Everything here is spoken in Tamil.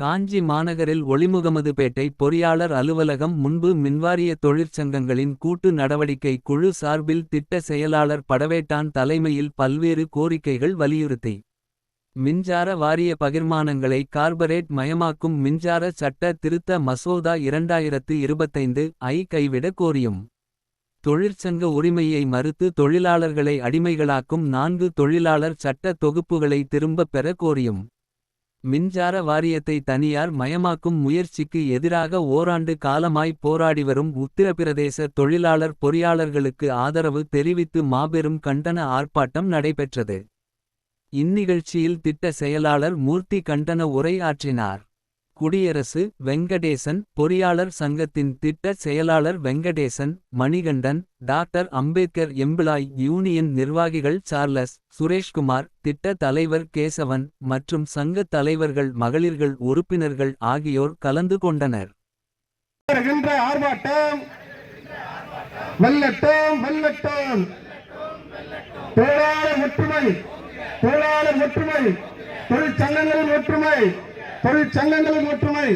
காஞ்சி மாநகரில் ஒளிமுகமதுபேட்டை பொறியாளர் அலுவலகம் முன்பு மின்வாரிய தொழிற்சங்கங்களின் கூட்டு நடவடிக்கை குழு சார்பில் திட்ட செயலாளர் படவேட்டான் தலைமையில் பல்வேறு கோரிக்கைகள் வலியுறுத்தி. மின்சார வாரிய பகிர்மானங்களை கார்பரேட் மயமாக்கும் மின்சார சட்ட திருத்த மசோதா இரண்டாயிரத்து இருபத்தைந்து ஐ கைவிட கோரியும். தொழிற்சங்க உரிமையை மறுத்து தொழிலாளர்களை அடிமைகளாக்கும் நான்கு தொழிலாளர் சட்ட தொகுப்புகளை திரும்பப் பெற கோரியும். மின்சார வாரியத்தை தனியார் மயமாக்கும் முயற்சிக்கு எதிராக ஓராண்டு காலமாய் போராடிவரும் உத்திரபிரதேச தொழிலாளர் பொறியாளர்களுக்கு ஆதரவு தெரிவித்து மாபெரும் கண்டன ஆர்ப்பாட்டம் நடைபெற்றது. இந்நிகழ்ச்சியில் திட்ட செயலாளர் மூர்த்தி கண்டன உரை ஆற்றினார். குடியரசு வெங்கடேசன் பொறியாளர் சங்கத்தின் திட்ட செயலாளர் Venkatesan Manikandan doctor Ambedkar employ union நிர்வாகிகள் சார்லஸ் சுரேஷ்குமார் திட்ட தலைவர் கேசவன் மற்றும் சங்கத் தலைவர்கள் மகளிர்கள் உறுப்பினர்கள் ஆகியோர் கலந்து கொண்டனர். தொழிலாளர் ஒற்றுமை தொழிற்சங்கங்களின் ஒற்றுமை தொழிற்சங்கங்களின் ஒற்றுமை தொழிற்சங்கங்களின் ஒற்றுமை